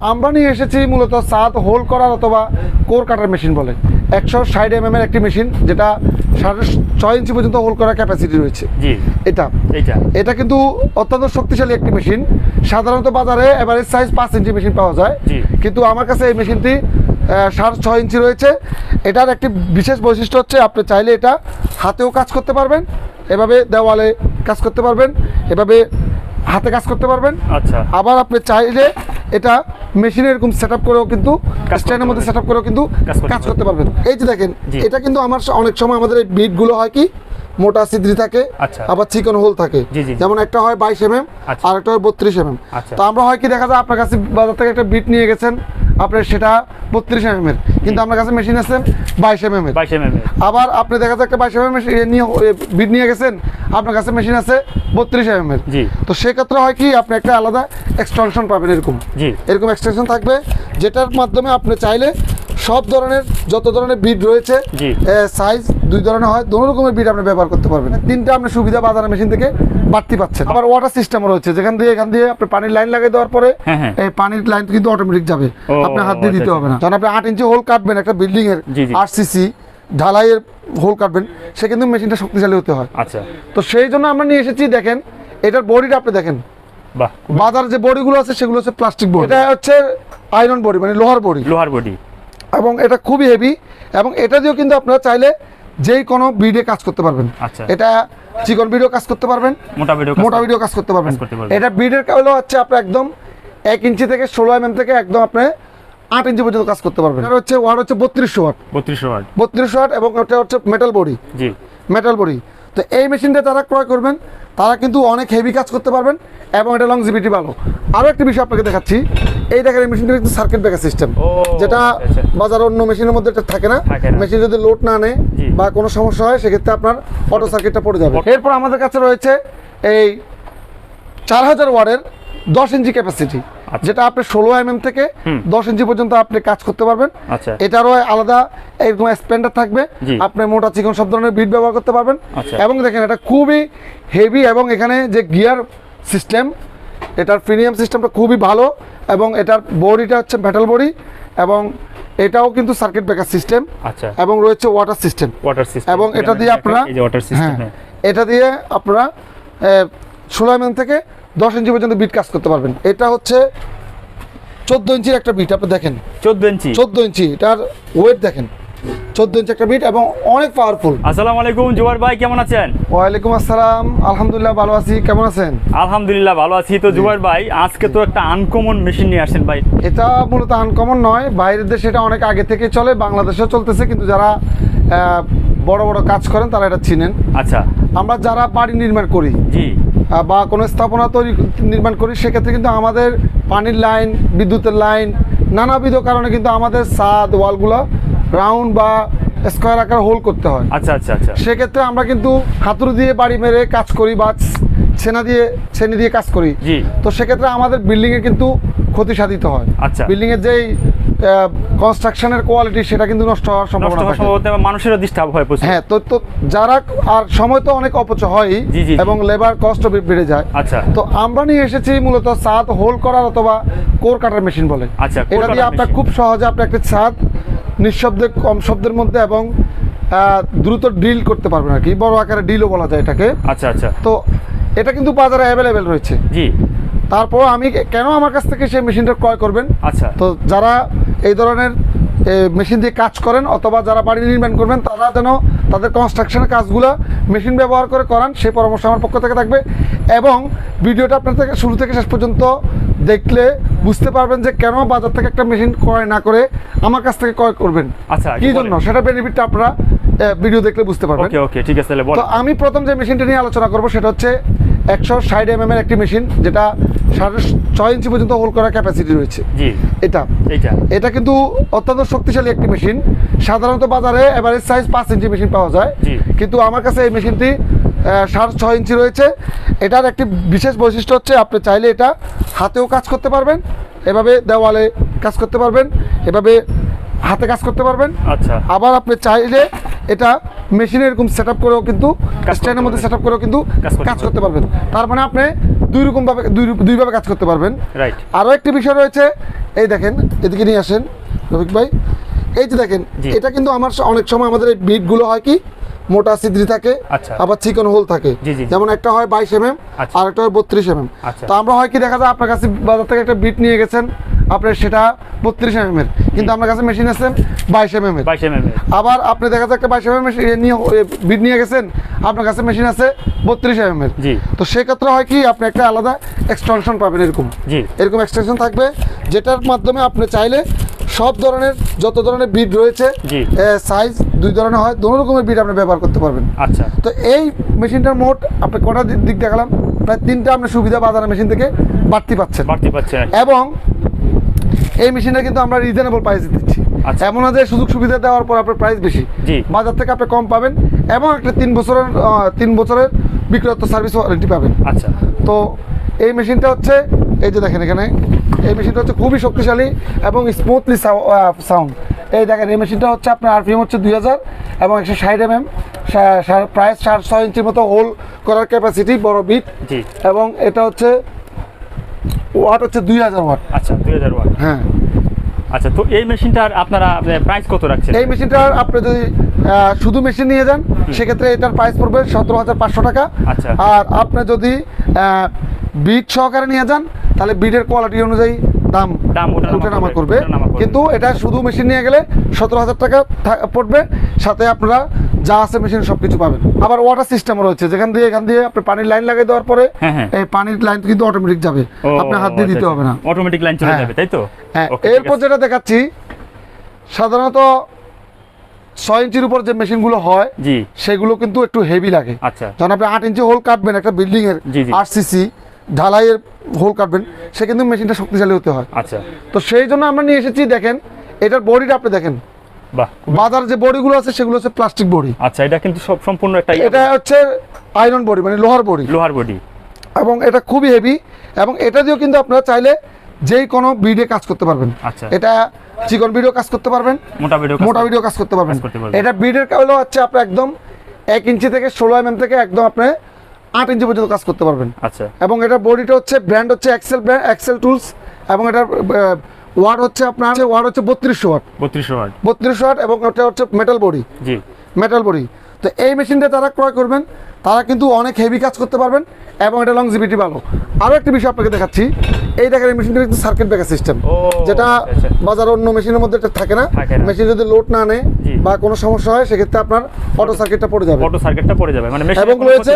আমরা নিয়ে এসেছি মূলত সাত হোল করার অথবা কোর কাটার মেশিন বলে। একশো ষাট এম এর একটি মেশিন যেটা সাড়ে ছয় ইঞ্চি পর্যন্ত হোল করার ক্যাপাসিটি রয়েছে। এটা। এটা কিন্তু অত্যন্ত শক্তিশালী একটি মেশিন। সাধারণত বাজারে এভারেজ সাইজ পাঁচ ইঞ্চি মেশিন পাওয়া যায়। কিন্তু আমার কাছে এই মেশিনটি সাড়ে ছয় ইঞ্চি রয়েছে। এটার একটি বিশেষ বৈশিষ্ট্য হচ্ছে আপনি চাইলে এটা হাতেও কাজ করতে পারবেন এভাবে দেওয়ালে কাজ করতে পারবেন এভাবে হাতে কাজ করতে পারবেন আচ্ছা আবার আপনি চাইলে এটা মেশিনে এরকম সেট আপ করেও কিন্তু স্ট্যান্ডের মধ্যে সেট আপ করেও কিন্তু কাজ করতে পারবেন এই যে দেখেন এটা কিন্তু আমার অনেক সময় আমাদের এই বিটগুলো হয় কি মোটা সিদ্রি থাকে আচ্ছা। আবার চিকন হোল থাকে। যেমন একটা হয় বাইশ এম এম আচ্ছা। আর একটা হয় বত্রিশ এম এম আচ্ছা। তো আমরা হয় কি দেখা যায় আপনার কাছে বাজার থেকে একটা বিট নিয়ে গেছেন আপনার সেটা বত্রিশ এম এর। কিন্তু আপনার কাছে মেশিন আছে বাইশ এম এম এর। আবার আপনি দেখা যাচ্ছে একটা বাইশ এম এম নিয়ে বিড নিয়ে গেছেন আপনার কাছে মেশিন আছে বত্রিশ এম এর। জি। তো সেক্ষেত্রে হয় কি আপনি একটা আলাদা এক্সটেনশন পাবেন এরকম। জি। এরকম এক্সটেনশন থাকবে যেটার মাধ্যমে আপনি চাইলে সব ধরনের যত ধরনের বিট রয়েছে সাইজ দুই ধরনের হয় দোনো রকমের বিট আপনি ব্যবহার করতে পারবেন। তিনটা আপনি সুবিধা বাজারের মেশিন থেকে বাড়তি পাচ্ছেন। আবার ওয়াটার সিস্টেম রয়েছে যেখান দিয়ে এখান দিয়ে আপনি পানির লাইন লাগিয়ে দেওয়ার পরে হ্যাঁ, হ্যাঁ। এই পানির লাইন কিন্তু অটোমেটিক যাবে। আপনার হাত দিয়ে আচ্ছা, দিতে আচ্ছা। হবে না। কারণ আপনি আট ইঞ্চি হোল কাটবেন একটা বিল্ডিং এর। আট সিসি ঢালাইয়ের হোল কাটবেন সে কিন্তু মেশিনটা শক্তিশালী হতে হয়। আচ্ছা। তো সেই জন্য আমরা নিয়ে এসেছি দেখেন এটার বডিটা আপনি দেখেন। বাজার যে বডিগুলো আছে সেগুলো হচ্ছে প্লাস্টিক বডি এটা হচ্ছে আয়রন বডি মানে লোহার বডি লোহার বডি এবং এটা খুবই হেভি এবং এটা দিয়েও কিন্তু আপনারা চাইলে যেই কোনো বিডে কাজ করতে পারবেন। আচ্ছা। এটা চিকন ভিডিও কাজ করতে পারবেন মোটা ভিডিও মোটা ভিডিও কাজ করতে পারবেন। এটা বিডের হলো হচ্ছে আপনার একদম এক ইঞ্চি থেকে ষোলো এম থেকে একদম আপনি আট ইঞ্চি পর্যন্ত কাজ করতে পারবেন। এটা হচ্ছে ওয়াট হচ্ছে বত্রিশশো ওয়াট বত্রিশশো ওয়াট বত্রিশশো ওয়াট এবং ওটা হচ্ছে মেটাল বডি জি। মেটাল বডি তো এই মেশিনটা তারা ক্রয় করবেন তারা কিন্তু অনেক হেভি কাজ করতে পারবেন এবং এটা লংজিভিটি ভালো। আরও একটি বিষয় আপনাকে দেখাচ্ছি। এই দেখেন এই মেশিনটা কিন্তু সার্কিট ব্রেকার সিস্টেম যেটা আচ্ছা। বাজার অন্য মেশিনের মধ্যে এটা থাকে না। মেশিন যদি লোড না নেয় বা কোনো সমস্যা হয় সেক্ষেত্রে আপনার অটো সার্কিটটা পড়ে যাবে। এরপর আমাদের কাছে রয়েছে এই চার হাজার ওয়ার্ডের দশ ইঞ্চি ক্যাপাসিটি আচ্ছা। যেটা আপনি ষোলো এম থেকে দশ ইঞ্চি পর্যন্ত আপনি কাজ করতে পারবেন। আচ্ছা। এটারও আলাদা এরকম স্প্যান্ডার থাকবে। আপনি মোটা চিকন সব ধরনের বিট ব্যবহার করতে পারবেন। আচ্ছা। এবং দেখেন এটা খুবই হেভি এবং এখানে যে গিয়ার সিস্টেম এটার প্রিমিয়াম সিস্টেমটা খুবই ভালো এবং এটার বডিটা হচ্ছে মেটাল বডি এবং এটাও কিন্তু সার্কিট ব্রেকার সিস্টেম আচ্ছা। এবং রয়েছে ওয়াটার সিস্টেম ওয়াটার সিস্টেম এবং এটা দিয়ে আপনারা এই যে ওয়াটার সিস্টেম হ্যাঁ এটা দিয়ে আপনারা ষোলো এম থেকে দশ ইঞ্চি পর্যন্ত বিট কাজ করতে পারবেন। এটা হচ্ছে চোদ্দ ইঞ্চির একটা বিট আপনি দেখেন। চোদ্দ ইঞ্চি। চোদ্দ ইঞ্চি এটার ওয়েট দেখেন। চোদ্দ ইঞ্চি একটা বিট এবং অনেক পাওয়ারফুল আসসালামু আলাইকুম জুয়ার ভাই কেমন আছেন? ওয়ালাইকুম আসসালাম আলহামদুলিল্লাহ ভালো আছি কেমন আছেন? আলহামদুলিল্লাহ ভালো আছি। তো জুয়ার ভাই আজকে তো একটা আনকমন মেশিন নিয়ে আসেন ভাই। এটা মূলত আনকমন নয় বাইরের দেশে এটা অনেক আগে থেকে চলে বাংলাদেশেও চলতেছে কিন্তু যারা বড় বড় কাজ করেন তারা এটা চিনেন। আচ্ছা। আমরা যারা বাড়ি নির্মাণ করি জি। বা কোনো স্থাপনা তৈরি নির্মাণ করি সেক্ষেত্রে কিন্তু আমাদের পানির লাইন বিদ্যুতের লাইন নানাবিধ কারণে কিন্তু আমাদের সাদ ওয়ালগুলো রাউন্ড বা স্কোয়ার আকার হোল করতে হয়। আচ্ছা আচ্ছা আচ্ছা। সেক্ষেত্রে আমরা কিন্তু হাতুড়ি দিয়ে বাড়ি মেরে কাজ করি বা ছেনা দিয়ে ছেনি দিয়ে কাজ করি। তো সেক্ষেত্রে আমাদের বিল্ডিংয়ে কিন্তু ক্ষতি সাধিত হয়। আচ্ছা। বিল্ডিংয়ের যেই কনস্ট্রাকশনের কোয়ালিটি সেটা কিন্তু নষ্ট হওয়ার নষ্ট সম্ভাবনা হওয়ার থাকে মানুষেরও ডিস্টার্ব হয় প্রচুর। হ্যাঁ তো তো যারা আর সময় তো অনেক অপচয় হয়। এবং লেবার কস্টও বেড়ে যায়। আচ্ছা। তো আমরা নিয়ে এসেছি মূলত ছাদ হোল করার অথবা কোর কাটার মেশিন বলে। আচ্ছা, এটা দিয়ে আপনার খুব সহজে আপনি একটা ছাদ নিঃশব্দে কম শব্দের মধ্যে এবং দ্রুত ডিল করতে পারবেন আর কি। বড় আকারে ডিলও বলা যায় এটাকে। আচ্ছা আচ্ছা। তো এটা কিন্তু বাজারে অ্যাভেলেবেল রয়েছে। জি। তারপর আমি কেন আমার কাছ থেকে সেই মেশিনটা ক্রয় করবেন? আচ্ছা। তো যারা এই ধরনের মেশিন দিয়ে কাজ করেন অথবা যারা বাড়ি নির্মাণ করবেন তারা যেন তাদের কনস্ট্রাকশনের কাজগুলো মেশিন ব্যবহার করে করান সেই পরামর্শ আমার পক্ষ থেকে থাকবে। এবং ভিডিওটা আপনার থেকে শুরু থেকে শেষ পর্যন্ত দেখলে বুঝতে পারবেন যে কেন বাজার থেকে একটা মেশিন ক্রয় না করে আমার কাছ থেকে ক্রয় করবেন। আচ্ছা কি জন্য? সেটা বেনিফিটটা আপনারা ভিডিও দেখলে বুঝতে পারবেন। ওকে ওকে ঠিক আছে তাহলে বল তো আমি প্রথম যে মেশিনটা নিয়ে আলোচনা করব সেটা হচ্ছে একশো ষাট এম এর একটি মেশিন যেটা সাড়ে ছয় ইঞ্চি পর্যন্ত হোল্ড করার ক্যাপাসিটি রয়েছে। এটা। এটা কিন্তু অত্যন্ত শক্তিশালী একটি মেশিন। সাধারণত বাজারে এভারেজ সাইজ পাঁচ ইঞ্চি মেশিন পাওয়া যায়। কিন্তু আমার কাছে এই মেশিনটি সাড়ে ছয় ইঞ্চি রয়েছে। এটার একটি বিশেষ বৈশিষ্ট্য হচ্ছে আপনি চাইলে এটা হাতেও কাজ করতে পারবেন এভাবে দেওয়ালে কাজ করতে পারবেন এভাবে হাতে কাজ করতে পারবেন। আচ্ছা। আবার আপনি চাইলে এটা মেশিনে এরকম সেট আপ করেও কিন্তু স্ট্যান্ডের মধ্যে। সেট আপ করেও কিন্তু কাজ করতে পারবেন। তার মানে আপনি দুই রকমভাবে দুই ভাবে দুইভাবে কাজ করতে পারবেন। রাইট আরও একটি বিষয় রয়েছে এই দেখেন এদিকে নিয়ে আসেন রফিক ভাই। এই যে দেখেন এটা কিন্তু আমার অনেক সময় আমাদের এই বিটগুলো হয় কি মোটা সিদ্রি থাকে আচ্ছা। আবার চিকন হোল থাকে। যেমন একটা হয় বাইশ এম এম আচ্ছা। আর একটা হয় বত্রিশ এম এম আচ্ছা। তো আমরা হয় কি দেখা যায় আপনার কাছে বাজার থেকে একটা বিট নিয়ে গেছেন আপনার সেটা বত্রিশ এম এম এর কিন্তু আপনার কাছে মেশিন আছে বাইশ এম এম এর আবার আপনি দেখা যায় একটা বাইশ এম এম নিয়ে বিট নিয়ে গেছেন আপনার কাছে মেশিন আছে বত্রিশ এম এর তো সেক্ষেত্রে হয় কি আপনি একটা আলাদা এক্সটেনশন পাবেন এরকম। এরকম এক্সটেনশন থাকবে যেটার মাধ্যমে আপনি চাইলে সব ধরনের যত ধরনের বিট রয়েছে সাইজ দুই ধরনের হয় দোনো রকমের বিট আপনি ব্যবহার করতে পারবেন। আচ্ছা। তো এই মেশিনটার মোট আপনি কটা দিক দেখালাম? প্রায় তিনটা আপনি সুবিধা বাজারের মেশিন থেকে বাড়তি পাচ্ছেন। বাড়তি পাচ্ছে আর কি। এবং এই মেশিনটা কিন্তু আমরা রিজনেবল প্রাইসে দিচ্ছি। আচ্ছা। এমন না যে সুযোগ সুবিধা দেওয়ার পর আপনার প্রাইস বেশি। বাজার থেকে আপনি কম পাবেন এবং একটা তিন বছরের তিন বছরের বিক্রয়ত্ব সার্ভিস ওয়ারেন্টি পাবেন। আচ্ছা। তো এই মেশিনটা হচ্ছে এই যে দেখেন এখানে এই মেশিনটা হচ্ছে খুবই শক্তিশালী এবং স্মুথলি সাউন্ড এই দেখেন এই মেশিনটা হচ্ছে আপনার আরপিএম হচ্ছে দুই হাজার এবং একশো ষাট এম এম প্রায় সাড়ে ছয় ইঞ্চির মতো হোল করার ক্যাপাসিটি বড় বিট এবং এটা হচ্ছে ওয়াট হচ্ছে দুই হাজার ওয়াট আচ্ছা দুই হাজার ওয়াট হ্যাঁ। আচ্ছা তো এই মেশিনটার আপনারা প্রাইস কত রাখছেন? এই মেশিনটার আপনি যদি শুধু মেশিন নিয়ে যান সেক্ষেত্রে এটার প্রাইস পড়বে সতেরো হাজার পাঁচশো টাকা। আচ্ছা। আর আপনি যদি বিট সহকারে নিয়ে যান তাহলে বিটের কোয়ালিটি অনুযায়ী দাম দাম ওঠানামা ওঠানামা করবে। কিন্তু এটা শুধু মেশিন নিয়ে গেলে সতেরো হাজার টাকা পড়বে সাথে আপনারা যা আছে মেশিন সব কিছু পাবেন। আবার ওয়াটার সিস্টেম রয়েছে যেখান দিয়ে এখান দিয়ে আপনি পানির লাইন লাগিয়ে দেওয়ার পরে হ্যাঁ, হ্যাঁ। এই পানির লাইন কিন্তু অটোমেটিক যাবে। আপনার হাত দিয়ে দিতে হবে না। অটোমেটিক লাইন চলে হ্যাঁ। যাবে তাই তো? হ্যাঁ এরপর যেটা দেখাচ্ছি সাধারণত ছয় ইঞ্চির উপর যে মেশিনগুলো হয় সেগুলো কিন্তু একটু হেভি লাগে। আচ্ছা। যখন আপনি আট ইঞ্চি হোল কাটবেন একটা বিল্ডিং এর জি, জি। সিসি ঢালাইয়ের হোল কাটবেন সে কিন্তু মেশিনটা শক্তিশালী হতে হয়। আচ্ছা। তো সেই জন্য আমরা নিয়ে এসেছি দেখেন এটার বডিটা আপনি দেখেন। বাজার যে বডিগুলো আছে সেগুলো হচ্ছে প্লাস্টিক বডি। আচ্ছা এটা কিন্তু সব সম্পূর্ণ একটা এটা হচ্ছে আয়রন বডি মানে লোহার বডি। লোহার বডি। এবং এটা খুবই হেভি এবং এটা দিয়েও কিন্তু আপনারা চাইলে যেই কোনো বিডে কাজ করতে পারবেন। আচ্ছা। এটা চিকন ভিডিও কাজ করতে পারবেন মোটা ভিডিও মোটা ভিডিও কাজ করতে পারবেন। কাজ। এটা বিডের হলো হচ্ছে আপনি একদম এক ইঞ্চি থেকে ষোলো এম থেকে একদম আপনি আট ইঞ্চি পর্যন্ত কাজ করতে পারবেন। আচ্ছা। এবং এটা বডিটা হচ্ছে ব্র্যান্ড হচ্ছে এক্সেল ব্র্যান্ড এক্সেল টুলস এবং এটা ওয়ার্ড হচ্ছে আপনার ওয়ার্ড হচ্ছে বত্রিশশো ওয়াট বত্রিশশো ওয়াট বত্রিশশো ওয়াট এবং এটা হচ্ছে মেটাল বডি জি। মেটাল বডি তো এই মেশিনটা তারা ক্রয় করবেন। তারা কিন্তু অনেক হেভি কাজ করতে পারবেন এবং এটা লংজিভিটি ভালো। আরও একটি বিষয় আপনাকে দেখাচ্ছি। এই দেখেন এই মেশিনটা কিন্তু সার্কিট ব্রেকার সিস্টেম যেটা আচ্ছা, আচ্ছা। বাজার অন্য মেশিনের মধ্যে এটা থাকে না। মেশিন যদি লোড না নেয় বা কোনো সমস্যা হয় সেক্ষেত্রে আপনার অটো সার্কিটটা পড়ে যাবে। অটো সার্কিটটা পড়ে যাবে। মানে মেশিনে এবং রয়েছে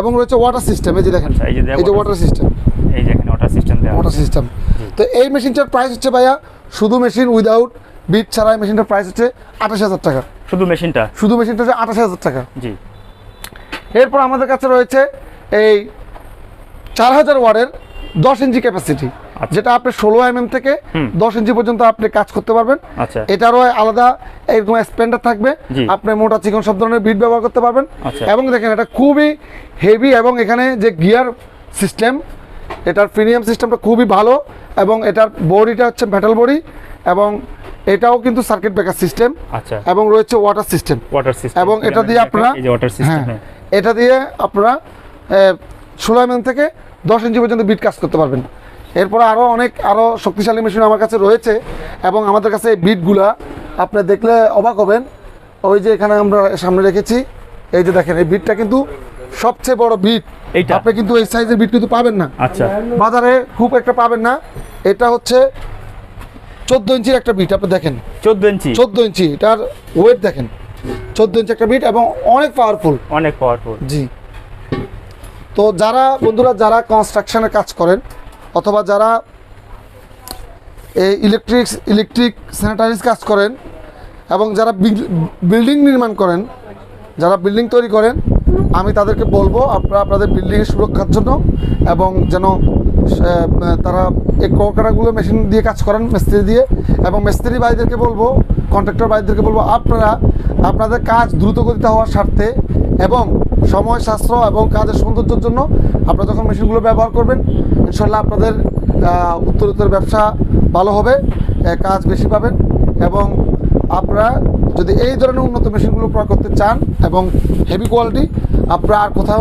এবং রয়েছে ওয়াটার সিস্টেম এই যে দেখেন আচ্ছা, এই যে ওয়াটার সিস্টেম এই যে এখানে ওয়াটার সিস্টেম দেওয়া ওয়াটার সিস্টেম তো এই মেশিনটার প্রাইস হচ্ছে ভাইয়া শুধু মেশিন উইদাউট বিট ছাড়া মেশিনটার প্রাইস হচ্ছে আঠাশ হাজার টাকা। শুধু মেশিনটা? শুধু মেশিনটা হচ্ছে আঠাশ হাজার টাকা। জি। এরপর আমাদের কাছে রয়েছে এই চার হাজার ওয়ার্ডের দশ ইঞ্চি ক্যাপাসিটি আচ্ছা। যেটা আপনি ষোলো এম এম থেকে দশ ইঞ্চি পর্যন্ত আপনি কাজ করতে পারবেন। আচ্ছা। এটারও আলাদা এরকম স্প্যান্ডার থাকবে। আপনি মোটা চিকন সব ধরনের বিট ব্যবহার করতে পারবেন। আচ্ছা। এবং দেখেন এটা খুবই হেভি এবং এখানে যে গিয়ার সিস্টেম এটার প্রিমিয়াম সিস্টেমটা খুবই ভালো এবং এটার বডিটা হচ্ছে মেটাল বডি এবং এটাও কিন্তু সার্কিট ব্রেকার সিস্টেম এবং রয়েছে ওয়াটার সিস্টেম ওয়াটার সিস্টেম এবং এটা দিয়ে আপনারা এই যে ওয়াটার সিস্টেম হ্যাঁ। এটা দিয়ে আপনারা ষোলো এম থেকে দশ ইঞ্চি পর্যন্ত বিট কাজ করতে পারবেন। এরপরে আরও অনেক আরও শক্তিশালী মেশিন আমার কাছে রয়েছে এবং আমাদের কাছে এই বিটগুলা আপনি দেখলে অবাক হবেন। ওই যে এখানে আমরা সামনে রেখেছি এই যে দেখেন এই বিটটা কিন্তু সবচেয়ে বড় বিট এইটা? আপনি কিন্তু এই সাইজের বিট কিন্তু পাবেন না। আচ্ছা। বাজারে খুব একটা পাবেন না। এটা হচ্ছে চোদ্দ ইঞ্চির একটা বিট আপনি দেখেন। চোদ্দ ইঞ্চি চোদ্দ ইঞ্চি এটার ওয়েট দেখেন। চোদ্দ ইঞ্চি একটা বিট এবং অনেক পাওয়ারফুল অনেক পাওয়ারফুল জি। তো যারা বন্ধুরা যারা কনস্ট্রাকশনের কাজ করেন অথবা যারা এই ইলেকট্রিক ইলেকট্রিক স্যানিটারিজ কাজ করেন এবং যারা বিল্ডিং নির্মাণ করেন যারা বিল্ডিং তৈরি করেন আমি তাদেরকে বলব আপনারা আপনাদের বিল্ডিংয়ের সুরক্ষার জন্য এবং যেন তারা এই কলকারখানাগুলো মেশিন দিয়ে কাজ করেন মিস্ত্রি দিয়ে এবং মিস্ত্রি ভাইদেরকে বলব কন্ট্রাক্টর ভাইদেরকে বলব, আপনারা আপনাদের কাজ দ্রুত গতিতে হওয়ার স্বার্থে এবং সময়, সাশ্রয় এবং কাজের সৌন্দর্যের জন্য আপনারা যখন মেশিনগুলো ব্যবহার করবেন, ইনশাল্লাহ আপনাদের উত্তরোত্তর ব্যবসা ভালো হবে কাজ বেশি পাবেন এবং আপনারা যদি এই ধরনের উন্নত মেশিনগুলো ক্রয় করতে চান এবং হেভি কোয়ালিটি আপনারা আর কোথাও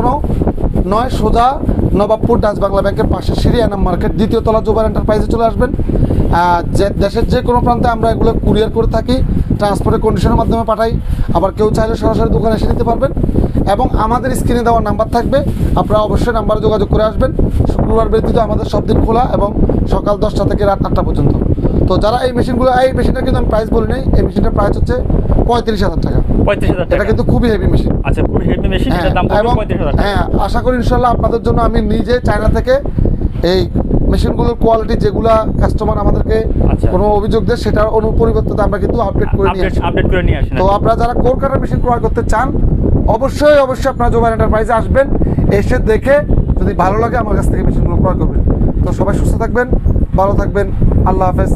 নয় সোজা নবাবপুর ডাচ বাংলা ব্যাংকের পাশে সিরিয়ানাম মার্কেট দ্বিতীয় তলা জোবার এন্টারপ্রাইজে চলে আসবেন। যে দেশের যে কোনো প্রান্তে আমরা এগুলো কুরিয়ার করে থাকি ট্রান্সপোর্টের কন্ডিশনের মাধ্যমে পাঠাই। আবার কেউ চাইলে সরাসরি দোকানে এসে নিতে পারবেন। এবং আমাদের স্ক্রিনে দেওয়া নাম্বার থাকবে আপনারা অবশ্যই নাম্বারে যোগাযোগ করে আসবেন। শুক্রবার ব্যতীত আমাদের সব দিন খোলা এবং সকাল দশটা থেকে রাত আটটা পর্যন্ত। তো যারা এই মেশিনগুলো এই মেশিনটা কিন্তু আমি প্রাইস বলি নাই এই মেশিনটার প্রাইস হচ্ছে পঁয়ত্রিশ হাজার টাকা। পঁয়ত্রিশ হাজার এটা কিন্তু খুবই হেভি মেশিন আচ্ছা খুবই হেভি মেশিন হ্যাঁ, টাকা। হ্যাঁ আশা করি ইনশাল্লাহ আপনাদের জন্য আমি নিজে চায়না থেকে এই মেশিনগুলোর কোয়ালিটি যেগুলা কাস্টমার আমাদেরকে আচ্ছা। কোনো অভিযোগ দেয় সেটার অনুপরিবর্তিত আমরা কিন্তু আপডেট করে নিয়ে আপডেট আসি। আপডেট করে নিয়ে আসি তো আপনারা যারা কোর কাটার মেশিন ক্রয় করতে চান অবশ্যই অবশ্যই আপনারা জোবান এন্টারপ্রাইজে আসবেন এসে দেখে যদি ভালো লাগে আমার কাছ থেকে মেশিনগুলো ক্রয় করবেন। তো সবাই সুস্থ থাকবেন ভালো থাকবেন আল্লাহ হাফেজ।